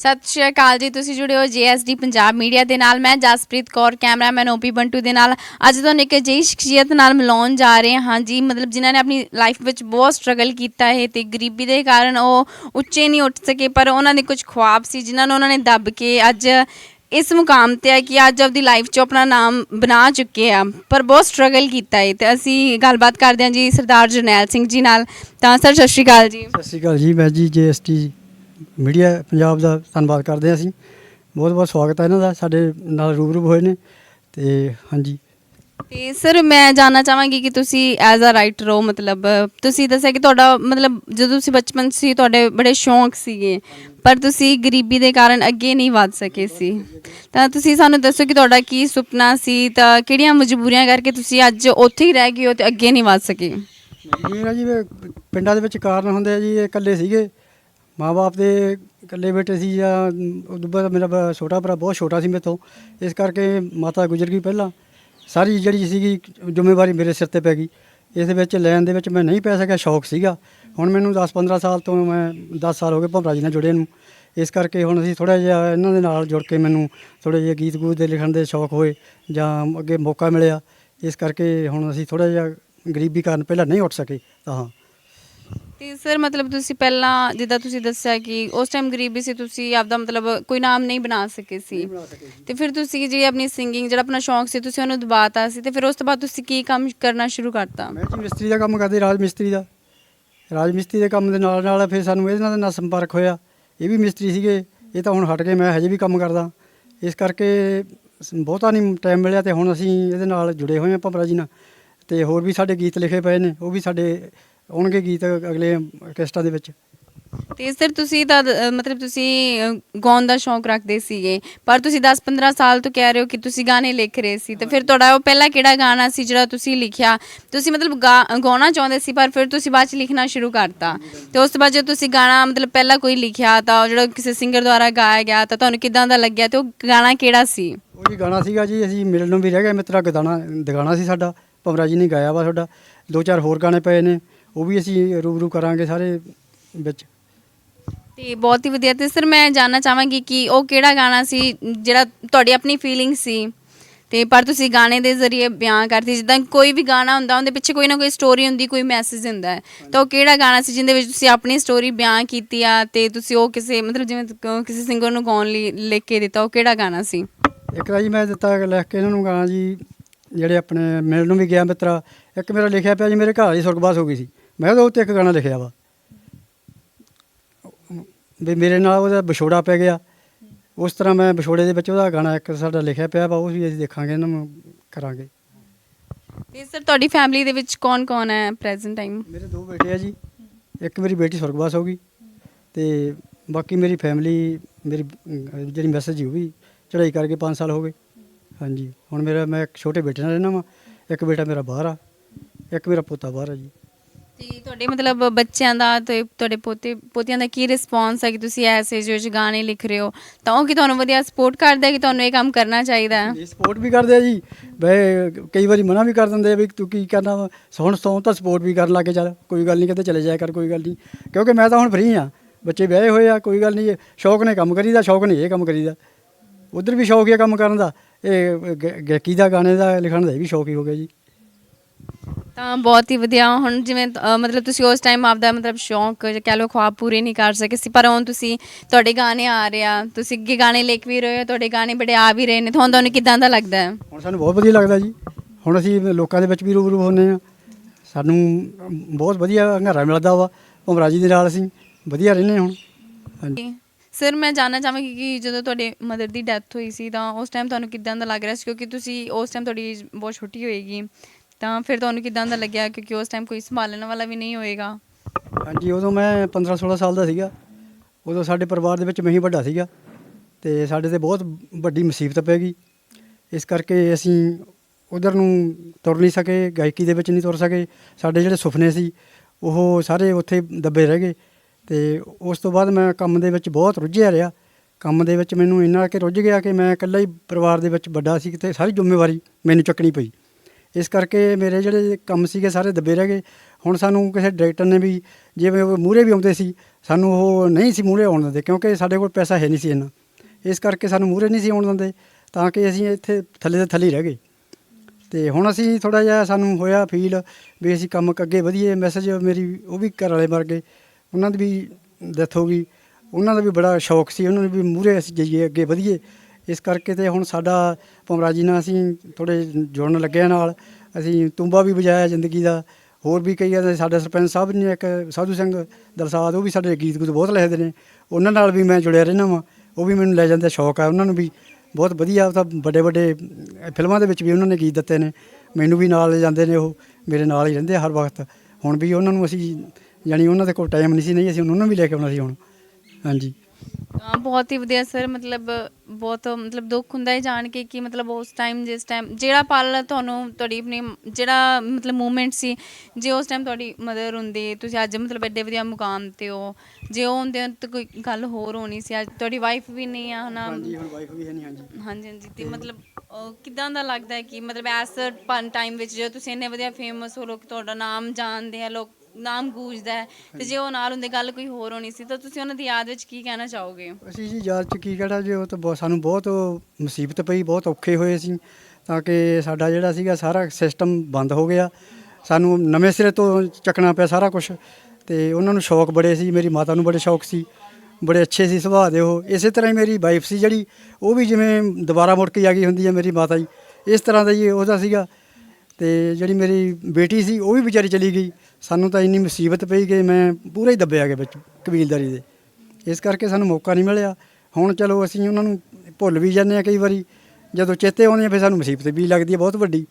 ਸਤਿ ਸ਼੍ਰੀ ਅਕਾਲ ਜੀ, ਤੁਸੀਂ ਜੁੜੇ ਹੋ ਜੀਐਸਡੀ ਪੰਜਾਬ ਮੀਡੀਆ ਦੇ ਨਾਲ। ਮੈਂ ਜਸਪ੍ਰੀਤ ਕੌਰ, ਕੈਮਰਾਮੈਨ ਓਪੀ ਬੰਟੂ ਦੇ ਨਾਲ। ਅੱਜ ਤੁਹਾਨੂੰ ਇੱਕ ਅਜਿਹੀ ਸ਼ਖਸੀਅਤ ਨਾਲ ਮਿਲਾਉਣ ਜਾ ਰਹੇ ਹਾਂ ਜੀ, ਮਤਲਬ ਜਿਨ੍ਹਾਂ ਨੇ ਆਪਣੀ ਲਾਈਫ ਵਿੱਚ ਬਹੁਤ ਸਟਰਗਲ ਕੀਤਾ ਹੈ ਤੇ ਗਰੀਬੀ ਦੇ ਕਾਰਨ ਉਹ ਉੱਚੇ ਨਹੀਂ ਉੱਠ ਸਕੇ, ਪਰ ਉਹਨਾਂ ਦੇ ਕੁਝ ਖੁਆਬ ਸੀ ਜਿਨ੍ਹਾਂ ਨੂੰ ਉਹਨਾਂ ਨੇ ਦੱਬ ਕੇ ਅੱਜ ਇਸ ਮੁਕਾਮ ਤੇ ਹੈ ਕਿ ਅੱਜ ਆਪਦੀ ਲਾਈਫ 'ਚ ਆਪਣਾ ਨਾਮ ਬਣਾ ਚੁੱਕੇ ਆ, ਪਰ ਬਹੁਤ ਸਟਰਗਲ ਕੀਤਾ ਹੈ। ਤੇ ਅਸੀਂ ਗੱਲਬਾਤ ਕਰਦੇ ਹਾਂ ਜੀ ਸਰਦਾਰ ਜਰਨੈਲ ਸਿੰਘ ਜੀ ਨਾਲ। ਤਾਂ ਸਰ, ਸਤਿ ਸ਼੍ਰੀ ਅਕਾਲ ਜੀ। ਸਤਿ ਸ਼੍ਰੀ ਅਕਾਲ ਜੀ, ਮੈਂ ਜੀ ਜੀਐਸਟੀ ਮੀਡੀਆ ਪੰਜਾਬ ਦਾ ਧੰਨਵਾਦ ਕਰਦੇ ਹਾਂ ਅਸੀਂ। ਬਹੁਤ ਬਹੁਤ ਸਵਾਗਤ ਹੈ ਇਹਨਾਂ ਦਾ ਸਾਡੇ ਨਾਲ ਰੂਬਰੂ ਹੋਏ ਨੇ ਤੇ ਹਾਂਜੀ। ਤੇ ਸਰ ਮੈਂ ਜਾਨਣਾ ਚਾਹਾਂਗੀ ਕਿ ਤੁਸੀਂ ਐਜ਼ ਅ ਰਾਈਟਰ ਹੋ ਮਤਲਬ ਤੁਸੀਂ ਦੱਸਿਆ ਕਿ ਤੁਹਾਡਾ ਮਤਲਬ ਜਦੋਂ ਤੁਸੀਂ ਬਚਪਨ ਸੀ ਤੁਹਾਡੇ ਬੜੇ ਸ਼ੌਂਕ ਸੀਗੇ ਪਰ ਤੁਸੀਂ ਗਰੀਬੀ ਦੇ ਕਾਰਨ ਅੱਗੇ ਨਹੀਂ ਵਧ ਸਕੇ ਸੀ। ਤਾਂ ਤੁਸੀਂ ਸਾਨੂੰ ਦੱਸੋ ਕਿ ਤੁਹਾਡਾ ਕੀ ਸੁਪਨਾ ਸੀ ਤਾਂ ਕਿਹੜੀਆਂ ਮਜਬੂਰੀਆਂ ਕਰਕੇ ਤੁਸੀਂ ਅੱਜ ਉੱਥੇ ਹੀ ਰਹਿ ਗਏ ਹੋ ਤੇ ਅੱਗੇ ਨਹੀਂ ਵਧ ਸਕੇ? ਮੇਰਾ ਜੀ ਇਹ ਪਿੰਡਾਂ ਦੇ ਵਿੱਚ ਕਾਰਨ ਹੁੰਦੇ ਆ ਜੀ ਇਹ ਇਕੱਲੇ ਸੀਗੇ। ਮਾਪੇ ਦੇ ਇਕੱਲੇ ਬੇਟੇ ਸੀ ਜਾਂ ਉਦੋਂ ਬਾਅਦ ਮੇਰਾ ਬ- ਛੋਟਾ ਭਰਾ ਬਹੁਤ ਛੋਟਾ ਸੀ ਮੇਰੇ ਤੋਂ ਇਸ ਕਰਕੇ ਮਾਤਾ ਗੁਜ਼ਰ ਗਈ ਪਹਿਲਾਂ। ਸਾਰੀ ਜਿਹੜੀ ਸੀਗੀ ਜ਼ਿੰਮੇਵਾਰੀ ਮੇਰੇ ਸਿਰ ਤੇ ਪੈ ਗਈ। ਇਸ ਵਿੱਚ ਲੈਣ ਦੇ ਵਿੱਚ ਮੈਂ ਨਹੀਂ ਪੈ ਸਕਿਆ, ਸ਼ੌਕ ਸੀਗਾ। ਹੁਣ ਮੈਨੂੰ 10-15 ਸਾਲ ਤੋਂ ਮੈਂ 10 ਸਾਲ ਹੋ ਗਏ ਭੰਵਰਾ ਜੀ ਨਾਲ ਜੁੜੇ ਨੂੰ। ਇਸ ਕਰਕੇ ਹੁਣ ਅਸੀਂ ਥੋੜਾ ਜਿਹਾ ਇਹਨਾਂ ਦੇ ਨਾਲ ਜੁੜ ਕੇ ਮੈਨੂੰ ਥੋੜੇ ਜਿਹਾ ਗੀਤ ਗੂਤ ਦੇ ਲਿਖਣ ਦੇ ਸ਼ੌਕ ਹੋਏ ਜਾਂ ਅੱਗੇ ਮੌਕਾ ਮਿਲਿਆ। ਇਸ ਕਰਕੇ ਹੁਣ ਅਸੀਂ ਥੋੜਾ ਜਿਹਾ ਗਰੀਬੀ ਕਾਰਨ ਪਹਿਲਾਂ ਨਹੀਂ ਉੱਠ ਸਕੇ ਤਾਂ ਹਾਂ। ਤੇ ਸਰ ਮਤਲਬ ਤੁਸੀਂ ਪਹਿਲਾਂ ਜਿੱਦਾਂ ਤੁਸੀਂ ਦੱਸਿਆ ਕਿ ਉਸ ਟਾਈਮ ਗਰੀਬੀ ਸੀ ਤੁਸੀਂ ਆਪਦਾ ਮਤਲਬ ਕੋਈ ਨਾਮ ਨਹੀਂ ਬਣਾ ਸਕੇ ਸੀ। ਤੇ ਫਿਰ ਤੁਸੀਂ ਜਿਹੜੀ ਆਪਣੀ ਸਿੰਗਿੰਗ ਜਿਹੜਾ ਆਪਣਾ ਸ਼ੌਂਕ ਸੀ ਤੁਸੀਂ ਉਹਨੂੰ ਦਬਾਤਾ ਸੀ ਤੇ ਫਿਰ ਉਸ ਤੋਂ ਬਾਅਦ ਤੁਸੀਂ ਕੀ ਕੰਮ ਕਰਨਾ ਸ਼ੁਰੂ ਕਰਤਾ? ਮੈਂ ਜੀ ਮਿਸਤਰੀ ਦਾ ਕੰਮ ਕਰਦੇ ਰਾਜ ਮਿਸਤਰੀ ਦਾ। ਰਾਜ ਮਿਸਤਰੀ ਦੇ ਕੰਮ ਦੇ ਨਾਲ ਨਾਲ ਫਿਰ ਸਾਨੂੰ ਇਹਦੇ ਨਾਲ ਨਾਲ ਸੰਪਰਕ ਹੋਇਆ। ਇਹ ਵੀ ਮਿਸਤਰੀ ਸੀਗੇ ਇਹ ਤਾਂ ਹੁਣ ਹਟ ਗਏ ਮੈਂ ਹਜੇ ਵੀ ਕੰਮ ਕਰਦਾ। ਇਸ ਕਰਕੇ ਸ- ਬਹੁਤਾ ਨਹੀਂ ਟਾਈਮ ਮਿਲਿਆ ਤੇ ਹੁਣ ਅਸੀਂ ਇਹਦੇ ਨਾਲ ਜੁੜੇ ਹੋਏ ਹਾਂ ਭੰਬਰਾ ਜੀ ਨਾਲ। ਤੇ ਹੋਰ ਵੀ ਸਾਡੇ ਗੀਤ ਲਿਖੇ ਪਏ ਨੇ ਉਹ ਵੀ ਸਾਡੇ ਆਉਣਗੇ ਗੀਤ ਅਗਲੇ ਕਿਸ਼ਤਾਂ ਦੇ ਵਿੱਚ। ਤੇ ਸਰ ਤੁਸੀਂ ਤਾਂ ਮਤਲਬ ਤੁਸੀਂ ਗਾਉਣ ਦਾ ਸ਼ੌਂਕ ਰੱਖਦੇ ਸੀਗੇ ਪਰ ਤੁਸੀਂ 10-15 ਸਾਲ ਤੋਂ ਕਹਿ ਰਹੇ ਹੋ ਕਿ ਤੁਸੀਂ ਗਾਣੇ ਲਿਖ ਰਹੇ ਸੀ ਤੇ ਫਿਰ ਤੁਹਾਡਾ ਉਹ ਪਹਿਲਾ ਕਿਹੜਾ ਗਾਣਾ ਸੀ ਜਿਹੜਾ ਤੁਸੀਂ ਲਿਖਿਆ? ਤੁਸੀਂ ਮਤਲਬ ਗਾ- ਗਾਉਣਾ ਚਾਹੁੰਦੇ ਸੀ ਪਰ ਫਿਰ ਤੁਸੀਂ ਬਾਅਦ ਚ ਲਿਖਣਾ ਸ਼ੁਰੂ ਕਰਤਾ। ਤੇ ਉਸ ਤੋਂ ਬਾਅਦ ਜਦੋਂ ਤੁਸੀਂ ਗਾਣਾ ਮਤਲਬ ਪਹਿਲਾਂ ਕੋਈ ਲਿਖਿਆ ਤਾਂ ਉਹ ਜਿਹੜਾ ਕਿਸੇ ਸਿੰਗਰ ਦੁਆਰਾ ਗਾਇਆ ਗਿਆ ਤਾਂ ਤੁਹਾਨੂੰ ਕਿਦਾਂ ਦਾ ਲੱਗਿਆ ਤੇ ਉਹ ਗਾਣਾ ਕਿਹੜਾ ਸੀ? ਉਹ ਜੀ ਗਾਣਾ ਸੀਗਾ ਜੀ ਅਸੀਂ ਮਿਲਣ ਨੂੰ ਵੀ ਰਹਿ ਗਏ ਮਿੱਤਰਾ ਗਦਾਣਾ ਦਗਾਣਾ ਸੀ ਸਾਡਾ ਭੰਵਰਾ ਜੀ ਨੇ ਗਾਇਆ ਵਾ ਸਾਡਾ। ਦੋ ਚਾਰ ਹੋਰ ਗਾਣੇ ਪਏ ਨੇ। ਉਹ ਵੀ ਅਸੀਂ ਰੂਬਰੂ ਕਰਾਂਗੇ ਸਾਰੇ ਵਿੱਚ। ਤੇ ਬਹੁਤ ਹੀ ਵਧੀਆ। ਤੇ ਸਰ ਮੈਂ ਜਾਨਣਾ ਚਾਹਾਂਗੀ ਕਿ ਉਹ ਕਿਹੜਾ ਗਾਣਾ ਸੀ ਜਿਹੜਾ ਤੁਹਾਡੀ ਆਪਣੀ ਫੀਲਿੰਗ ਸੀ? ਤੇ ਪਰ ਤੁਸੀਂ ਗਾਣੇ ਦੇ ਜ਼ਰੀਏ ਬਿਆਨ ਕਰਤੀ ਜਿੱਦਾਂ ਕੋਈ ਵੀ ਗਾਣਾ ਹੁੰਦਾ ਉਹਦੇ ਪਿੱਛੇ ਕੋਈ ਨਾ ਕੋਈ ਸਟੋਰੀ ਹੁੰਦੀ ਕੋਈ ਮੈਸੇਜ ਹੁੰਦਾ ਹੈ। ਤਾਂ ਉਹ ਕਿਹੜਾ ਗਾਣਾ ਸੀ ਜਿੰਦੇ ਵਿੱਚ ਤੁਸੀਂ ਆਪਣੀ ਸਟੋਰੀ ਬਿਆਨ ਕੀਤੀ ਆ ਤੇ ਤੁਸੀਂ ਉਹ ਕਿਸੇ ਮਤਲਬ ਜਿਵੇਂ ਕਿਸੇ ਸਿੰਗਰ ਨੂੰ ਗਾਉਣ ਲਈ ਲਿਖ ਕੇ ਦਿੱਤਾ ਉਹ ਕਿਹੜਾ ਗਾਣਾ ਸੀ? ਇੱਕ ਜੀ ਮੈਂ ਦਿੱਤਾ ਲਿਖ ਕੇ ਇਹਨਾਂ ਨੂੰ ਗਾਣਾ ਜੀ ਜਿਹੜੇ ਆਪਣੇ ਮਿਲਣ ਨੂੰ ਵੀ ਗਿਆ ਮਿੱਤਰਾ ਇੱਕ ਮੇਰਾ ਲਿਖਿਆ ਪਿਆ ਜੀ ਮੇਰੇ ਘਰ ਵਾਲੀ ਸੁਰਗਵਾਸ ਹੋ ਗਈ ਸੀ। ਮੈਂ ਉਹਦੇ ਉੱਤੇ ਇੱਕ ਗਾਣਾ ਲਿਖਿਆ ਵਾ। ਵੀ ਮੇਰੇ ਨਾਲ ਉਹਦਾ ਵਿਛੋੜਾ ਪੈ ਗਿਆ। ਉਸ ਤਰ੍ਹਾਂ ਮੈਂ ਵਿਛੋੜੇ ਦੇ ਵਿੱਚ ਉਹਦਾ ਗਾਣਾ ਇੱਕ ਸਾਡਾ ਲਿਖਿਆ ਪਿਆ ਵਾ ਉਹ ਵੀ ਅਸੀਂ ਦੇਖਾਂਗੇ ਇਹਨਾਂ ਨੂੰ ਕਰਾਂਗੇ। ਤੇ ਸਰ ਤੁਹਾਡੀ ਫੈਮਿਲੀ ਦੇ ਵਿੱਚ ਕੌਣ-ਕੌਣ ਹੈ ਪ੍ਰੈਜ਼ੈਂਟ ਟਾਈਮ ਮੇਰੇ ਦੋ ਬੇਟੇ ਆ ਜੀ। ਇੱਕ ਮੇਰੀ ਬੇਟੀ ਸੁਰਗਵਾਸ ਹੋ ਗਈ ਤੇ ਬਾਕੀ ਮੇਰੀ ਫੈਮਿਲੀ ਮੇਰੀ ਅਮ, ਜਿਹੜੀ ਮੈਸੇਜ ਉਹ ਵੀ ਚੜ੍ਹਾਈ ਕਰਕੇ 5 ਸਾਲ ਹੋ ਗਏ। ਹਾਂਜੀ ਹੁਣ ਮੇਰਾ ਮੈਂ ਇੱਕ ਛੋਟੇ ਬੇਟੇ ਨਾਲ ਰਹਿਣਾ ਵਾ ਇੱਕ ਬੇਟਾ ਮੇਰਾ ਬਾਹਰ ਆ ਇੱਕ ਮੇਰਾ ਪੋਤਾ ਬਾਹਰ ਆ ਜੀ। ਤੇ ਤੁਹਾਡੇ ਮਤਲਬ ਬੱਚਿਆਂ ਦਾ ਤੇ ਤੁਹਾਡੇ ਪੋਤੇ, ਪੋਤਿਆਂ ਦਾ ਕੀ ਰਿਸਪੌਂਸ ਹੈ ਕਿ ਤੁਸੀਂ ਐਸੇ ਜੋ ਜੋ ਗਾਣੇ ਲਿਖ ਰਹੇ ਹੋ? ਤਾਂ ਉਹ ਕਿ ਤੁਹਾਨੂੰ ਵਧੀਆ ਸਪੋਰਟ ਕਰਦਾ ਹੈ ਕਿ ਤੁਹਾਨੂੰ ਇਹ ਕੰਮ ਕਰਨਾ ਚਾਹੀਦਾ ਹੈ? ਇਹ ਸਪੋਰਟ ਵੀ ਕਰਦੇ ਆ ਜੀ। ਬਈ ਕਈ ਵਾਰੀ ਮਨਾ ਵੀ ਕਰ ਦਿੰਦੇ ਆ ਵੀ ਤੂੰ ਕੀ ਕਰਨਾ ਵਾ। ਹੁਣ ਸੌਂ ਤਾਂ ਸਪੋਰਟ ਵੀ ਕਰਨ ਲੱਗੇ ਚੱਲ। ਕੋਈ ਗੱਲ ਨਹੀਂ ਕਿਤੇ ਚਲੇ ਜਾਇਆ ਕਰ, ਕੋਈ ਗੱਲ ਨਹੀਂ। ਕਿਉਂਕਿ ਮੈਂ ਤਾਂ ਹੁਣ ਫ੍ਰੀ ਆ ਬੱਚੇ ਵਿਆਹੇ ਹੋਏ ਆ, ਕੋਈ ਗੱਲ ਨਹੀਂ ਸ਼ੌਕ ਨੇ ਕੰਮ ਕਰੀਦਾ, ਸ਼ੌਕ ਨਹੀਂ ਇਹ ਕੰਮ ਕਰੀਦਾ। ਉਧਰ ਵੀ ਸ਼ੌਕ ਹੀ ਆ ਕੰਮ ਕਰਨ ਦਾ। ਇਹ ਗ- ਗਾਇਕੀ ਦਾ, ਗਾਣੇ ਦਾ, ਲਿਖਣ ਦਾ ਇਹ ਵੀ ਸ਼ੌਕ ਹੀ ਹੋ ਗਿਆ ਜੀ। ਤਾਂ ਬਹੁਤ ਹੀ ਵਧੀਆ। ਹੁਣ ਜਿਵੇਂ ਅ, ਮਤਲਬ ਤੁਸੀਂ ਉਸ ਟਾਈਮ ਆਪਦਾ ਮਤਲਬ ਸ਼ੌਂਕ ਜਾਂ ਕਹਿ ਲਓ ਖੁਆਬ ਪੂਰੇ ਨਹੀਂ ਕਰ ਸਕੇ ਸੀ ਪਰ ਹੁਣ ਤੁਸੀਂ ਤੁਹਾਡੇ ਗਾਣੇ ਆ ਰਹੇ ਆ। ਤੁਸੀਂ ਅੱਗੇ ਗਾਣੇ ਲਿਖ ਵੀ ਰਹੇ ਹੋ ਤੁਹਾਡੇ ਗਾਣੇ ਬੜੇ ਆ ਵੀ ਰਹੇ ਨੇ। ਤੁਹਾਨੂੰ ਤੁਹਾਨੂੰ ਕਿਦਾਂ ਦਾ ਲੱਗਦਾ ਹੈ? ਹੁਣ ਸਾਨੂੰ ਬਹੁਤ ਵਧੀਆ ਲੱਗਦਾ ਜੀ। ਹੁਣ ਅਸੀਂ ਲੋਕਾਂ ਦੇ ਵਿੱਚ ਵੀ ਰੂਬਰੂ ਹੁੰਦੇ ਆ ਸਾਨੂੰ ਬਹੁਤ ਵਧੀਆ ਹੰਗਾਰਾ ਮਿਲਦਾ ਵਾ। ਭਮਰਾ ਜੀ ਦੇ ਨਾਲ ਅਸੀਂ ਵਧੀਆ ਰਹਿੰਦੇ ਹੁਣ। ਹਾਂਜੀ। ਸਰ ਮੈਂ ਜਾਨਣਾ ਚਾਹਾਂਗੀ ਕਿ ਜਦੋਂ ਤੁਹਾਡੇ ਮਦਰ ਦੀ ਡੈਥ ਹੋਈ ਸੀ ਤਾਂ ਉਸ ਟਾਈਮ ਤੁਹਾਨੂੰ ਕਿਦਾਂ ਦਾ ਲੱਗ ਰਿਹਾ ਸੀ? ਕਿਉਂਕਿ ਤੁਸੀਂ ਉਸ ਟਾਈਮ ਤੁਹਾਡੀ ਬਹੁਤ ਛੋਟੀ ਹੋਏਗੀ। ਤਾਂ ਫਿਰ ਤੁਹਾਨੂੰ ਕਿਦਾਂ ਦਾ ਲੱਗਿਆ? ਕਿਉਂਕਿ ਉਸ ਟਾਈਮ ਕੋਈ ਸੰਭਾਲਣ ਵਾਲਾ ਵੀ ਨਹੀਂ ਹੋਏਗਾ। ਹਾਂਜੀ, ਉਦੋਂ ਮੈਂ 15 16 ਸਾਲ ਦਾ ਸੀਗਾ। ਉਦੋਂ ਸਾਡੇ ਪਰਿਵਾਰ ਦੇ ਵਿੱਚ ਮੈਂ ਹੀ ਵੱਡਾ ਸੀਗਾ। ਤੇ ਸਾਡੇ ਤੇ ਬਹੁਤ ਵੱਡੀ ਮੁਸੀਬਤ ਪੈ ਗਈ। ਇਸ ਕਰਕੇ ਅਸੀਂ ਉਧਰ ਨੂੰ ਤੁਰ ਨਹੀਂ ਸਕੇ, ਗਾਇਕੀ ਦੇ ਵਿੱਚ ਨਹੀਂ ਤੁਰ ਸਕੇ। ਸਾਡੇ ਜਿਹੜੇ ਸੁਪਨੇ ਸੀ, ਉਹ ਸਾਰੇ ਉੱਥੇ ਦੱਬੇ ਰਹਿ ਗਏ। ਤੇ ਉਸ ਤੋਂ ਬਾਅਦ ਮੈਂ ਕੰਮ ਦੇ ਵਿੱਚ ਬਹੁਤ ਰੁੱਝਿਆ ਰਿਹਾ। ਕੰਮ ਦੇ ਵਿੱਚ ਮੈਨੂੰ ਇੰਨਾ ਕਿ ਰੁੱਝ ਗਿਆ ਕਿ ਮੈਂ ਇਕੱਲਾ ਹੀ ਪਰਿਵਾਰ ਦੇ ਵਿੱਚ ਵੱਡਾ ਸੀ ਤੇ ਸਾਰੀ ਜ਼ਿੰਮੇਵਾਰੀ ਮੈਨੂੰ ਚੱਕਣੀ ਪਈ। ਇਸ ਕਰਕੇ ਮੇਰੇ ਜਿਹੜੇ ਕੰਮ ਸੀਗੇ ਸਾਰੇ ਦੱਬੇ ਰਹਿ ਗਏ। ਹੁਣ ਸਾਨੂੰ ਕਿਸੇ ਡਾਇਰੈਕਟਰ ਨੇ ਵੀ ਜਿਵੇਂ ਉਹ ਮੂਹਰੇ ਵੀ ਆਉਂਦੇ ਸੀ, ਸਾਨੂੰ ਉਹ ਨਹੀਂ ਸੀ ਮੂਹਰੇ ਆਉਣ ਦਿੰਦੇ ਕਿਉਂਕਿ ਸਾਡੇ ਕੋਲ ਪੈਸਾ ਹੈ ਨਹੀਂ ਸੀ ਇੰਨਾ। ਇਸ ਕਰਕੇ ਸਾਨੂੰ ਮੂਹਰੇ ਨਹੀਂ ਸੀ ਆਉਣ ਦਿੰਦੇ ਤਾਂ ਕਿ ਅਸੀਂ ਇੱਥੇ ਥੱਲੇ ਦੇ ਥੱਲੇ ਰਹਿ ਗਏ। ਤੇ ਹੁਣ ਅਸੀਂ ਥੋੜਾ ਜਿਹਾ ਸਾਨੂੰ ਹੋਇਆ ਫੀਲ ਵੀ ਅਸੀਂ ਕੰਮ ਅੱਗੇ ਵਧੀਏ। ਮੈਸੇਜ ਮੇਰੀ ਉਹ ਵੀ ਘਰ ਵਾਲੇ ਮਰ ਗਏ। ਉਹਨਾਂ ਦੀ ਵੀ ਡੈਥ ਹੋ ਗਈ। ਉਹਨਾਂ ਦਾ ਵੀ ਬੜਾ ਸ਼ੌਕ ਸੀ। ਉਹਨਾਂ ਨੂੰ ਵੀ ਮੂਹਰੇ ਅਸੀਂ ਜਾਈਏ, ਅੱਗੇ ਵਧੀਏ। ਇਸ ਕਰਕੇ ਤੇ ਹੁਣ ਸਾਡਾ ਪਮਰਾਜੀ ਨਾਲ ਅਸੀਂ ਥੋੜੇ ਜੁੜਨ ਲੱਗਿਆ ਨਾਲ, ਅਸੀਂ ਤੁੰਬਾ ਵੀ ਵਜਾਇਆ ਜ਼ਿੰਦਗੀ ਦਾ, ਹੋਰ ਵੀ ਕਈ ਆ ਸਾਡੇ ਸਰਪੰਚ ਸਾਹਿਬ ਨੇ ਇੱਕ ਸਾਧੂ ਸਿੰਘ ਦਰਸਾਦ ਉਹ ਵੀ ਸਾਡੇ ਗੀਤ ਗੁੱਤ ਬਹੁਤ ਲਿਖਦੇ ਨੇ, ਉਹਨਾਂ ਨਾਲ ਵੀ ਮੈਂ ਜੁੜਿਆ ਰਹਿਣਾ ਵਾਂ, ਉਹ ਵੀ ਮੈਨੂੰ ਲੈ ਜਾਂਦੇ ਸ਼ੌਕ ਆ, ਉਹਨਾਂ ਨੂੰ ਵੀ ਬਹੁਤ ਵਧੀਆ ਤਾਂ ਵੱਡੇ ਵੱਡੇ ਫਿਲਮਾਂ ਦੇ ਵਿੱਚ ਵੀ ਉਹਨਾਂ ਨੇ ਗੀਤ ਦਿੱਤੇ ਨੇ, ਮੈਨੂੰ ਵੀ ਨਾਲ ਲੈ ਜਾਂਦੇ ਨੇ ਉਹ, ਮੇਰੇ ਨਾਲ ਹੀ ਰਹਿੰਦੇ ਹਰ ਵਕਤ, ਹੁਣ ਵੀ ਉਹਨਾਂ ਨੂੰ ਅਸੀਂ ਯਾਨੀ ਉਹਨਾਂ ਦੇ ਕੋਲ ਟਾਈਮ ਨਹੀਂ ਸੀ, ਨਹੀਂ ਅਸੀਂ ਉਹਨਾਂ ਨੂੰ ਵੀ ਲੈ ਕੇ ਆਉਣਾ ਸੀ ਹੁਣ, ਹਾਂਜੀ। ਹਾਂ ਬਹੁਤ ਹੀ ਵਧੀਆ ਸਰ ਮਤਲਬ ਬਹੁਤ ਮਤਲਬ ਦੁੱਖ ਹੁੰਦਾ ਹੈ ਜਾਣ ਕੇ ਕਿ ਮਤਲਬ ਉਸ ਟਾਈਮ ਜਿਸ ਟਾਈਮ ਜਿਹੜਾ ਪਲ ਤੁਹਾਨੂੰ ਤੁਹਾਡੀ ਆਪਣੀ ਜਿਹੜਾ ਮਤਲਬ ਮੂਵਮੈਂਟ ਸੀ ਜੇ ਉਸ ਟਾਈਮ ਤੁਹਾਡੀ ਮਦਰ ਹੁੰਦੀ ਤੁਸੀਂ ਅੱਜ ਮਤਲਬ ਐਡੇ ਵਧੀਆ ਮੁਕਾਮ ਤੇ ਹੋ ਜੇ ਉਹ ਹੁੰਦੇ ਤਾਂ ਕੋਈ ਗੱਲ ਹੋਰ ਹੋਣੀ ਸੀ ਅੱਜ ਤੁਹਾਡੀ ਵਾਈਫ ਵੀ ਨਹੀਂ ਆ ਹਨਾ? ਹਾਂਜੀ ਹੁਣ ਵਾਈਫ ਵੀ ਹੈ ਨਹੀਂ ਹਾਂਜੀ। ਹਾਂਜੀ ਹਾਂਜੀ ਤੇ ਮਤਲਬ ਅਹ, ਕਿੱਦਾਂ ਦਾ ਲੱਗਦਾ ਹੈ ਕਿ ਮਤਲਬ ਐਸ ਟਾਈਮ ਵਿੱਚ ਜਦੋਂ ਤੁਸੀਂ ਇੰਨੇ ਵਧੀਆ ਫੇਮਸ ਹੋ ਲੋਕ ਤੁਹਾਡਾ ਨਾਮ ਜਾਣਦੇ ਆ ਲੋਕ ਨਾਮ ਗੂੰਜਦਾ ਹੈ ਤੇ ਜੇ ਉਹ ਨਾਲ ਹੁੰਦੇ ਗੱਲ ਕੋਈ ਹੋਰ ਹੋਣੀ ਸੀ, ਤਾਂ ਤੁਸੀਂ ਉਹਨਾਂ ਦੀ ਯਾਦ ਵਿੱਚ ਕੀ ਕਹਿਣਾ ਚਾਹੋਗੇ? ਅਸੀਂ ਜੀ ਯਾਦ ਚ ਕੀ ਕਹਿਣਾ ਜੀ, ਉਹ ਤਾਂ ਬਹੁਤ ਸਾਨੂੰ ਬਹੁਤ ਮੁਸੀਬਤ ਪਈ, ਬਹੁਤ ਔਖੇ ਹੋਏ ਸੀ, ਤਾਂ ਕਿ ਸਾਡਾ ਜਿਹੜਾ ਸੀਗਾ ਸਾਰਾ ਸਿਸਟਮ ਬੰਦ ਹੋ ਗਿਆ। ਸਾਨੂੰ ਨਵੇਂ ਸਿਰੇ ਤੋਂ ਚੱਕਣਾ ਪਿਆ ਸਾਰਾ ਕੁਝ ਤੇ ਉਹਨਾਂ ਨੂੰ ਸ਼ੌਕ ਬੜੇ ਸੀ, ਮੇਰੀ ਮਾਤਾ ਨੂੰ ਬੜੇ ਸ਼ੌਕ ਸੀ, ਬੜੇ ਅੱਛੇ ਸੀ ਸੁਭਾਅ ਦੇ ਉਹ। ਇਸੇ ਤਰ੍ਹਾਂ ਹੀ ਮੇਰੀ ਵਾਈਫ ਸੀ ਜਿਹੜੀ, ਉਹ ਵੀ ਜਿਵੇਂ ਦੁਬਾਰਾ ਮੁੜ ਕੇ ਆ ਗਈ ਹੁੰਦੀ ਹੈ ਮੇਰੀ ਮਾਤਾ ਜੀ। ਇਸ ਤਰ੍ਹਾਂ ਦਾ ਹੀ ਉਹਦਾ ਸੀਗਾ ਤੇ ਜਿਹੜੀ ਮੇਰੀ ਬੇਟੀ ਸੀ ਉਹ ਵੀ ਵਿਚਾਰੀ ਚਲੀ ਗਈ। ਸਾਨੂੰ ਤਾਂ ਇੰਨੀ ਮੁਸੀਬਤ ਪਈ ਕਿ ਮੈਂ ਪੂਰਾ ਹੀ ਦੱਬਿਆ ਗਿਆ ਵਿੱਚ ਕਬੀਲਦਾਰੀ ਦੇ। ਇਸ ਕਰਕੇ ਸਾਨੂੰ ਮੌਕਾ ਨਹੀਂ ਮਿਲਿਆ। ਹੁਣ ਚਲੋ ਅਸੀਂ ਉਹਨਾਂ ਨੂੰ ਭੁੱਲ ਵੀ ਜਾਂਦੇ ਆ ਕਈ ਵਾਰੀ। ਜਦੋਂ ਚੇਤੇ ਆਉਂਦੇ ਆ ਫਿਰ ਸਾਨੂੰ ਮੁਸੀਬਤ ਵੀ ਲੱਗਦੀ ਹੈ ਬਹੁਤ ਵੱਡੀ।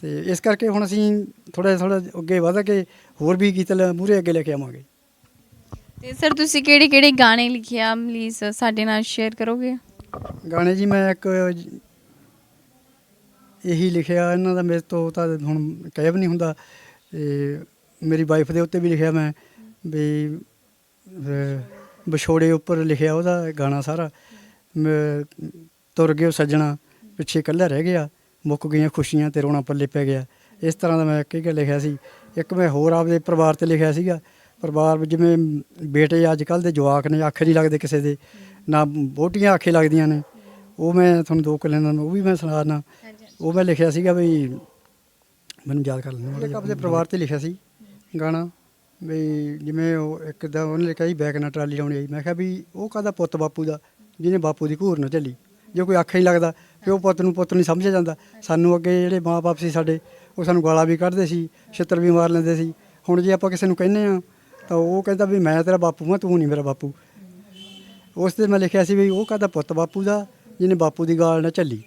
ਤੇ ਇਸ ਕਰਕੇ ਹੁਣ ਅਸੀਂ ਥੋੜਾ ਥੋੜਾ ਅੱਗੇ ਵਧ ਕੇ ਹੋਰ ਵੀ ਗੀਤ ਮੂਰੇ ਅੱਗੇ ਲੈ ਕੇ ਆਵਾਂਗੇ। ਤੇ ਸਰ ਤੁਸੀਂ ਕਿਹੜੇ ਕਿਹੜੇ ਗਾਣੇ ਲਿਖੇ ਆ? ਪਲੀਜ਼ ਸਾਡੇ ਨਾਲ ਸ਼ੇਅਰ ਕਰੋਗੇ? ਗਾਣੇ ਜੀ ਮੈਂ ਇੱਕ ਇਹੀ ਲਿਖਿਆ ਇਹਨਾਂ ਦਾ ਮੇਰੇ ਤੋਂ ਤਾਂ ਹੁਣ ਕਹਿਬ ਨਹੀਂ ਹੁੰਦਾ। ਤੇ ਮੇਰੀ ਵਾਈਫ ਦੇ ਉੱਤੇ ਵੀ ਲਿਖਿਆ ਮੈਂ ਵੀ ਅਹ, ਵਿਛੋੜੇ ਉੱਪਰ ਲਿਖਿਆ ਉਹਦਾ ਗਾਣਾ ਸਾਰਾ। ਮੈਂ- ਤੁਰ ਗਿਓ ਸੱਜਣਾ ਪਿੱਛੇ ਇਕੱਲਾ ਰਹਿ ਗਿਆ ਮੁੱਕ ਗਈਆਂ ਖੁਸ਼ੀਆਂ ਤੇ ਰੋਣਾ ਪੱਲੇ ਪੈ ਗਿਆ। ਇਸ ਤਰ੍ਹਾਂ ਦਾ ਮੈਂ ਇੱਕ ਇੱਕ ਲਿਖਿਆ ਸੀ। ਇੱਕ ਮੈਂ ਹੋਰ ਆਪਦੇ ਪਰਿਵਾਰ ਤੇ ਲਿਖਿਆ ਸੀਗਾ। ਪਰਿਵਾਰ ਵਿੱਚ ਜਿਵੇਂ ਬੇਟੇ ਅੱਜ ਕੱਲ ਦੇ ਜਵਾਕ ਨੇ ਅੱਖ ਨਹੀਂ ਲੱਗਦੇ ਕਿਸੇ ਦੇ ਨਾ ਬੋਟੀਆਂ ਅੱਖੇ ਲੱਗਦੀਆਂ ਨੇ। ਉਹ ਮੈਂ ਤੁਹਾਨੂੰ ਦੋ ਕੁ ਲੈਣਾ ਉਹ ਵੀ ਮੈਂ ਸੁਣਾਣਾ ਉਹ ਮੈਂ ਲਿਖਿਆ ਸੀਗਾ ਵੀ ਮੈਨੂੰ ਯਾਦ ਕਰ ਲੈਣਾ ਇੱਕ ਆਪਣੇ ਪਰਿਵਾਰ ਤੇ ਲਿਖਿਆ ਸੀ ਗਾਣਾ ਵੀ ਜਿਵੇਂ ਉਹ ਇੱਕ ਦਾ ਉਹਨੇ ਲਿਖਿਆ ਸੀ ਬੈਕ ਨਾਲ ਟਰਾਲੀ ਲਾਉਣੀ ਆਈ। ਮੈਂ ਕਿਹਾ ਵੀ ਉਹ ਕਾਹਦਾ ਪੁੱਤ ਬਾਪੂ ਦਾ ਜਿਹਨੇ ਬਾਪੂ ਦੀ ਘੂਰ ਨਾ ਝੱਲੀ। ਜੇ ਕੋਈ ਅੱਖ ਨਹੀਂ ਲੱਗਦਾ ਪਿਓ ਪੁੱਤ ਨੂੰ ਪੁੱਤ ਨਹੀਂ ਸਮਝਿਆ ਜਾਂਦਾ। ਸਾਨੂੰ ਅੱਗੇ ਜਿਹੜੇ ਮਾਪੇ ਸੀ ਸਾਡੇ ਉਹ ਸਾਨੂੰ ਗਾਲਾਂ ਵੀ ਕੱਢਦੇ ਸੀ ਛਿੱਤਰ ਵੀ ਮਾਰ ਲੈਂਦੇ ਸੀ। ਹੁਣ ਜੇ ਆਪਾਂ ਕਿਸੇ ਨੂੰ ਕਹਿੰਦੇ ਆ ਤਾਂ ਉਹ ਕਹਿੰਦਾ ਵੀ ਮੈਂ ਤੇਰਾ ਬਾਪੂ ਹਾਂ ਤੂੰ ਨਹੀਂ ਮੇਰਾ ਬਾਪੂ। ਉਸ ਤੇ ਮੈਂ ਲਿਖਿਆ ਸੀ ਵੀ ਉਹ ਕਾਹਦਾ ਪੁੱਤ ਬਾਪੂ ਦਾ ਜਿਹਨੇ ਬਾਪੂ ਦੀ ਗਾਲ ਨਾ ਝੱਲੀ।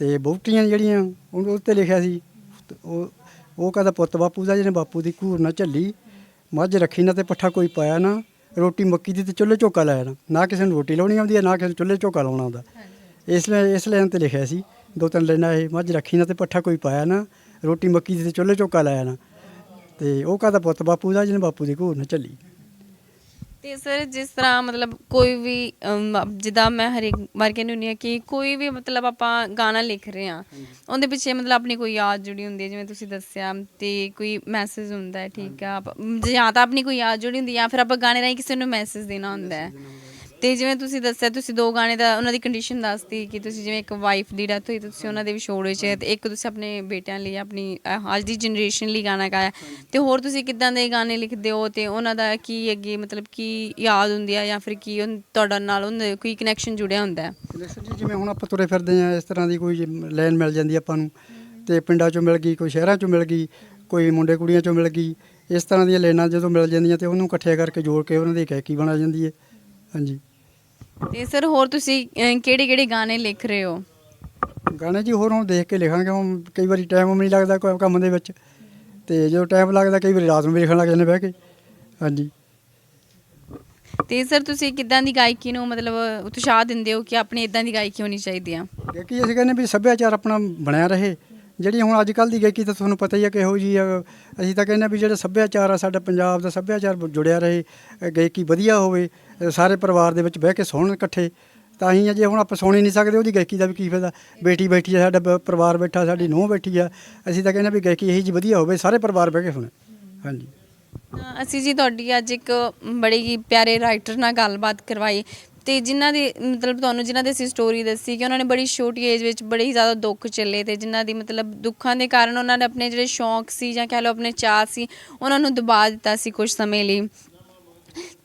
ਤੇ ਬਹੁਤੀਆਂ ਜਿਹੜੀਆਂ ਉਹ ਤੇ ਲਿਖਿਆ ਸੀ ਉਹ ਉਹ ਕਾਹਦਾ ਪੁੱਤ ਬਾਪੂ ਦਾ ਜਿਹਨੇ ਬਾਪੂ ਦੀ ਘੂਰ ਨਾ ਝੱਲੀ ਮੱਝ ਰੱਖੀ ਨਾ ਤੇ ਪੱਠਾ ਕੋਈ ਪਾਇਆ ਨਾ ਰੋਟੀ ਮੱਕੀ ਦੀ ਤੇ ਚੁੱਲ੍ਹੇ ਝੋਕਾ ਲਾਇਆ ਨਾ ਨਾ ਕਿਸੇ ਨੂੰ ਰੋਟੀ ਲਾਉਣੀ ਆਉਂਦੀ ਹੈ ਨਾ ਕਿਸੇ ਨੂੰ ਚੁੱਲ੍ਹੇ ਝੋਕਾ ਲਾਉਣਾ ਆਉਂਦਾ। ਇਸ ਲਈ ਇਸ ਲਾਈਨ ਤੇ ਲਿਖਿਆ ਸੀ ਦੋ ਤਿੰਨ ਲਾਈਨਾਂ ਇਹ ਮੱਝ ਰੱਖੀ ਨਾ ਤੇ ਪੱਠਾ ਕੋਈ ਪਾਇਆ ਨਾ ਰੋਟੀ ਮੱਕੀ ਦੀ ਤੇ ਚੁੱਲ੍ਹੇ ਝੋਕਾ ਲਾਇਆ ਨਾ। ਤੇ ਉਹ ਕਾਹਦਾ ਪੁੱਤ ਬਾਪੂ ਦਾ ਜਿਹਨੇ ਬਾਪੂ ਦੀ ਘੂਰ ਨਾ ਝੱਲੀ। ਤੇ ਸਰ ਜਿਸ ਤਰ੍ਹਾਂ ਮਤਲਬ ਕੋਈ ਵੀ ਅਮ, ਜਿੱਦਾਂ ਮੈਂ ਹਰੇਕ ਵਾਰ ਕਹਿੰਦੀ ਹੁੰਦੀ ਹਾਂ ਕਿ ਕੋਈ ਵੀ ਮਤਲਬ ਆਪਾਂ ਗਾਣਾ ਲਿਖ ਰਹੇ ਹਾਂ ਉਹਦੇ ਪਿੱਛੇ ਮਤਲਬ ਆਪਣੀ ਕੋਈ ਯਾਦ ਜੁੜੀ ਹੁੰਦੀ ਹੈ ਜਿਵੇਂ ਤੁਸੀਂ ਦੱਸਿਆ ਤੇ ਕੋਈ ਮੈਸੇਜ ਹੁੰਦਾ ਹੈ ਠੀਕ ਆ ਆਪ- ਜਾਂ ਤਾਂ ਆਪਣੀ ਕੋਈ ਯਾਦ ਜੁੜੀ ਹੁੰਦੀ ਹੈ ਜਾਂ ਫਿਰ ਆਪਾਂ ਗਾਣੇ ਰਾਹੀਂ ਕਿਸੇ ਨੂੰ ਮੈਸੇਜ ਦੇਣਾ ਹੁੰਦਾ ਹੈ। ਤੇ ਜਿਵੇਂ ਤੁਸੀਂ ਦੱਸਿਆ ਤੁਸੀਂ ਦੋ ਗਾਣੇ ਦਾ ਉਹਨਾਂ ਦੀ ਕੰਡੀਸ਼ਨ ਦੱਸਤੀ ਕਿ ਤੁਸੀਂ ਜਿਵੇਂ ਇੱਕ ਵਾਈਫ ਦੀ ਡੈਥ ਹੋਈ ਤਾਂ ਤੁਸੀਂ ਉਹਨਾਂ ਦੇ ਵਿਛੋੜੇ 'ਚ ਤੇ ਇੱਕ ਤੁਸੀਂ ਆਪਣੇ ਬੇਟਿਆਂ ਲਈ ਆਪਣੀ ਅਹ, ਅੱਜ ਦੀ ਜਨਰੇਸ਼ਨ ਲਈ ਗਾਣਾ ਗਾਇਆ। ਤੇ ਹੋਰ ਤੁਸੀਂ ਕਿੱਦਾਂ ਦੇ ਗਾਣੇ ਲਿਖਦੇ ਹੋ ਤੇ ਉਹਨਾਂ ਦਾ ਕੀ ਅੱਗੇ ਮਤਲਬ ਕੀ ਯਾਦ ਹੁੰਦੀ ਆ ਜਾਂ ਫਿਰ ਕੀ ਉਨ- ਤੁਹਾਡਾ ਨਾਲ ਉਹਨਾਂ ਕੋਈ ਕਨੈਕਸ਼ਨ ਜੁੜਿਆ ਹੁੰਦਾ ਹੈ? ਇਲੈਕਸ਼ਨ ਜੀ ਜਿਵੇਂ ਹੁਣ ਆਪਾਂ ਤੁਰੇ ਫਿਰਦੇ ਆ ਇਸ ਤਰ੍ਹਾਂ ਦੀ ਕੋਈ ਲਾਈਨ ਮਿਲ ਜਾਂਦੀ ਆਪਾਂ ਨੂੰ। ਤੇ ਪਿੰਡਾਂ ਚੋਂ ਮਿਲ ਗਈ ਕੋਈ ਸ਼ਹਿਰਾਂ ਚੋਂ ਮਿਲ ਗਈ ਕੋਈ ਮੁੰਡੇ ਕੁੜੀਆਂ ਚੋਂ ਮਿਲ ਗਈ ਇਸ ਤਰ੍ਹਾਂ ਦੀਆਂ ਲਾਈਨਾਂ ਜਦੋਂ ਮਿਲ ਜਾਂਦੀਆਂ ਤੇ ਉਹਨੂੰ ਇਕੱਠੇ ਕਰਕੇ ਜੋੜ ਕੇ ਉਹਨਾਂ ਦੀ ਗਾਇਕੀ ਬਣਾ ਜਾਂਦੀ ਹੈ। ਹਾਂਜੀ। ਤੇ ਸਰ ਹੋਰ ਤੁਸੀਂ ਕਿਹੜੇ ਕਿਹੜੇ ਗਾਣੇ ਲਿਖ ਰਹੇ ਹੋ? ਗਾਣੇ ਜੀ ਹੋਰ ਹੁਣ ਦੇਖ ਕੇ ਲਿਖਾਂਗੇ ਹੁਣ ਕਈ ਵਾਰੀ ਟਾਈਮ ਨਹੀਂ ਲੱਗਦਾ ਕੋਈ ਕੰਮ ਦੇ ਵਿੱਚ। ਤੇ ਜਦੋਂ ਟਾਈਮ ਲੱਗਦਾ ਕਈ ਵਾਰੀ ਰਾਤ ਨੂੰ ਵੀ ਲਿਖਣ ਲੱਗ ਜਾਂਦੇ ਬਹਿ ਕੇ। ਹਾਂਜੀ। ਤੇ ਸਰ ਤੁਸੀਂ ਕਿੱਦਾਂ ਦੀ ਗਾਇਕੀ ਨੂੰ ਮਤਲਬ ਉਤਸ਼ਾਹ ਦਿੰਦੇ ਹੋ ਕਿ ਆਪਣੀ ਇਦਾਂ ਦੀ ਗਾਇਕੀ ਹੋਣੀ ਚਾਹੀਦੀ ਆ? ਗਾਇਕੀ ਅਸੀਂ ਕਹਿੰਦੇ ਵੀ ਸੱਭਿਆਚਾਰ ਆਪਣਾ ਬਣਿਆ ਰਹੇ। ਜਿਹੜੀ ਹੁਣ ਅੱਜ ਕੱਲ ਦੀ ਗਾਇਕੀ ਤਾਂ ਤੁਹਾਨੂੰ ਪਤਾ ਹੀ ਹੈ ਕਿਹੋ ਜੀ ਆ ਅਸੀਂ ਤਾਂ ਕਹਿੰਦੇ ਵੀ ਜਿਹੜਾ ਸੱਭਿਆਚਾਰ ਆ ਸਾਡਾ ਪੰਜਾਬ ਦਾ ਸੱਭਿਆਚਾਰ ਜੁੜਿਆ ਰਹੇ ਅ, ਗਾਇਕੀ ਵਧੀਆ ਹੋਵੇ ਅ, ਸਾਰੇ ਪਰਿਵਾਰ ਦੇ ਵਿੱਚ ਬਹਿ ਕੇ ਸੁਣਨ ਇਕੱਠੇ ਤਾਂ ਹੀ ਆ ਜੇ ਹੁਣ ਆਪਾਂ ਸੁਣ ਹੀ ਨਹੀਂ ਸਕਦੇ ਉਹਦੀ ਗਾਇਕੀ ਦਾ ਵੀ ਕੀ ਫਾਇਦਾ ਬੇਟੀ ਬੈਠੀ ਆ ਸਾਡਾ ਬ- ਪਰਿਵਾਰ ਬੈਠਾ ਸਾਡੀ ਨੂੰਹ ਬੈਠੀ ਆ ਅਸੀਂ ਤਾਂ ਕਹਿੰਦੇ ਵੀ ਗਾਇਕੀ ਇਹੀ ਜੀ ਵਧੀਆ ਹੋਵੇ ਸਾਰੇ ਪਰਿਵਾਰ ਬਹਿ ਕੇ ਸੁਣੇ। ਹਾਂਜੀ। ਤਾਂ ਅਸੀਂ ਜੀ ਤੁਹਾਡੀ ਅੱਜ ਇੱਕ ਬੜੇ ਹੀ ਪਿਆਰੇ ਰਾਈਟਰ ਨਾਲ ਗੱਲਬਾਤ ਕਰਵਾਈ ਤੇ ਜਿਨ੍ਹਾਂ ਦੀ, ਮਤਲਬ ਤੁਹਾਨੂੰ ਜਿਨ੍ਹਾਂ ਦੀ ਅਸੀਂ ਸਟੋਰੀ ਦੱਸੀ ਕਿ ਉਹਨਾਂ ਨੇ ਬੜੀ ਛੋਟੀ ਏਜ ਵਿੱਚ ਬੜੇ ਹੀ ਜ਼ਿਆਦਾ ਦੁੱਖ ਚੱਲੇ ਤੇ ਜਿਨ੍ਹਾਂ ਦੀ ਮਤਲਬ ਦੁੱਖਾਂ ਦੇ ਕਾਰਨ ਉਹਨਾਂ ਨੇ ਆਪਣੇ ਜਿਹੜੇ ਸ਼ੌਂਕ ਸੀ ਜਾਂ ਕਹਿ ਲਓ ਆਪਣੇ ਚਾਅ ਸੀ, ਉਹਨਾਂ ਨੂੰ ਦਬਾ ਦਿੱਤਾ ਸੀ ਕੁਝ ਸਮੇਂ ਲਈ।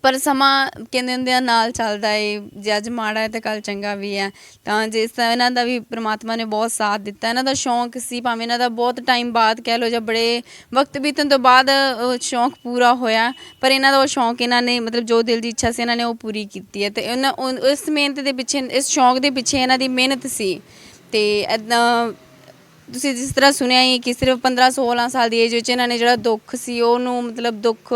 ਪਰ ਸਮਾਂ ਕਹਿੰਦੇ ਹੁੰਦੇ ਆ, ਨਾਲ ਚੱਲਦਾ ਏ, ਜੇ ਅੱਜ ਮਾੜਾ ਹੈ ਤਾਂ ਕੱਲ ਚੰਗਾ ਵੀ ਹੈ ਤਾਂ ਜਿਸ ਤਰ੍ਹਾਂ ਇਹਨਾਂ ਦਾ ਵੀ ਪ੍ਰਮਾਤਮਾ ਨੇ ਬਹੁਤ ਸਾਥ ਦਿੱਤਾ। ਇਹਨਾਂ ਦਾ ਸ਼ੌਂਕ ਸੀ, ਭਾਵੇਂ ਇਹਨਾਂ ਦਾ ਬਹੁਤ ਟਾਈਮ ਬਾਅਦ ਕਹਿ ਲਓ ਜਾਂ ਬੜੇ ਵਕਤ ਬੀਤਣ ਤੋਂ ਬਾਅਦ ਉਹ ਸ਼ੌਂਕ ਪੂਰਾ ਹੋਇਆ, ਪਰ ਇਹਨਾਂ ਦਾ ਉਹ ਸ਼ੌਂਕ ਇਹਨਾਂ ਨੇ ਮਤਲਬ ਜੋ ਦਿਲ ਦੀ ਇੱਛਾ ਸੀ ਇਹਨਾਂ ਨੇ ਉਹ ਪੂਰੀ ਕੀਤੀ ਹੈ ਤੇ ਉਹਨਾਂ ਉਹ- ਇਸ ਮਿਹਨਤ ਦੇ ਪਿੱਛੇ, ਇਸ ਸ਼ੌਂਕ ਦੇ ਪਿੱਛੇ ਇਹਨਾਂ ਦੀ ਮਿਹਨਤ ਸੀ। ਤੇ ਇਦਾਂ ਤੁਸੀਂ ਜਿਸ ਤਰ੍ਹਾਂ ਸੁਣਿਆ ਹੀ ਕਿ ਸਿਰਫ 15 16 ਸਾਲ ਦੀ ਏਜ ਵਿੱਚ ਇਹਨਾਂ ਨੇ ਜਿਹੜਾ ਦੁੱਖ ਸੀ, ਉਹਨੂੰ ਮਤਲਬ ਦੁੱਖ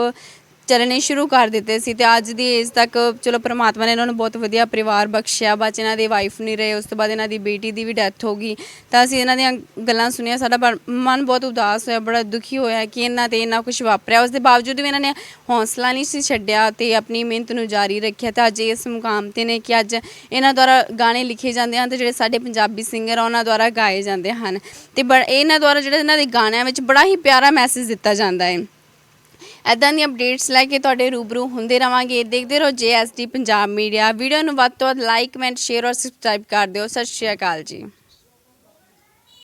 ਚੱਲਣੇ ਸ਼ੁਰੂ ਕਰ ਦਿੱਤੇ ਸੀ ਤੇ ਅੱਜ ਦੀ ਏਜ ਤੱਕ ਚਲੋ ਪ੍ਰਮਾਤਮਾ ਨੇ ਇਹਨਾਂ ਨੂੰ ਬਹੁਤ ਵਧੀਆ ਪਰਿਵਾਰ ਬਖਸ਼ਿਆ। ਬਾਅਦ ਇਹਨਾਂ ਦੇ ਵਾਈਫ ਨਹੀਂ ਰਹੇ, ਉਸ ਤੋਂ ਬਾਅਦ ਇਹਨਾਂ ਦੀ ਬੇਟੀ ਦੀ ਵੀ ਡੈਥ ਹੋ ਗਈ। ਤਾਂ ਅਸੀਂ ਇਹਨਾਂ ਦੀਆਂ ਗੱਲਾਂ ਸੁਣੀਆਂ। ਸਾਡਾ ਬੜ- ਮਨ ਬਹੁਤ ਉਦਾਸ ਹੋਇਆ, ਬੜਾ ਦੁਖੀ ਹੋਇਆ ਕਿ ਇਹਨਾਂ ਤੇ ਇੰਨਾ ਕੁਝ ਵਾਪਰਿਆ। ਉਸ ਦੇ ਬਾਵਜੂਦ ਵੀ ਇਹਨਾਂ ਨੇ ਹੌਸਲਾ ਨਹੀਂ ਸੀ ਛੱਡਿਆ ਤੇ ਆਪਣੀ ਮਿਹਨਤ ਨੂੰ ਜਾਰੀ ਰੱਖਿਆ। ਤੇ ਅੱਜ ਇਸ ਮੁਕਾਮ ਤੇ ਨੇ ਕਿ ਅੱਜ ਇਹਨਾਂ ਦੁਆਰਾ ਗਾਣੇ ਲਿਖੇ ਜਾਂਦੇ ਹਨ ਤੇ ਜਿਹੜੇ ਸਾਡੇ ਪੰਜਾਬੀ ਸਿੰਗਰ ਆ, ਉਹਨਾਂ ਦੁਆਰਾ ਗਾਏ ਜਾਂਦੇ ਹਨ। ਤੇ ਬੜ ਇਹਨਾਂ ਦੁਆਰਾ ਜਿਹੜੇ ਇਹਨਾਂ ਦੇ ਗਾਣਿਆਂ ਵਿੱਚ ਬੜਾ ਹੀ ਪਿਆਰਾ ਮੈਸੇਜ ਦਿੱਤਾ ਜਾਂਦਾ ਹੈ। ਐਦਾਂ ਦੀਆਂ ਅਪਡੇਟਸ ਲੈ ਕੇ ਤੁਹਾਡੇ ਰੂਬਰੂ ਹੁੰਦੇ ਰਵਾਂਗੇ। ਦੇਖਦੇ ਰਹੋ ਜੇਐਸਡੀ ਪੰਜਾਬ ਮੀਡੀਆ ਵੀਡੀਓ ਨੂੰ ਵੱਧ ਤੋਂ ਵੱਧ ਲਾਈਕ ਕਮੈਂਟ ਸ਼ੇਅਰ ਔਰ ਸਬਸਕ੍ਰਾਈਬ ਕਰ ਦਿਓ। ਸਤਿ ਸ਼੍ਰੀ ਅਕਾਲ ਜੀ।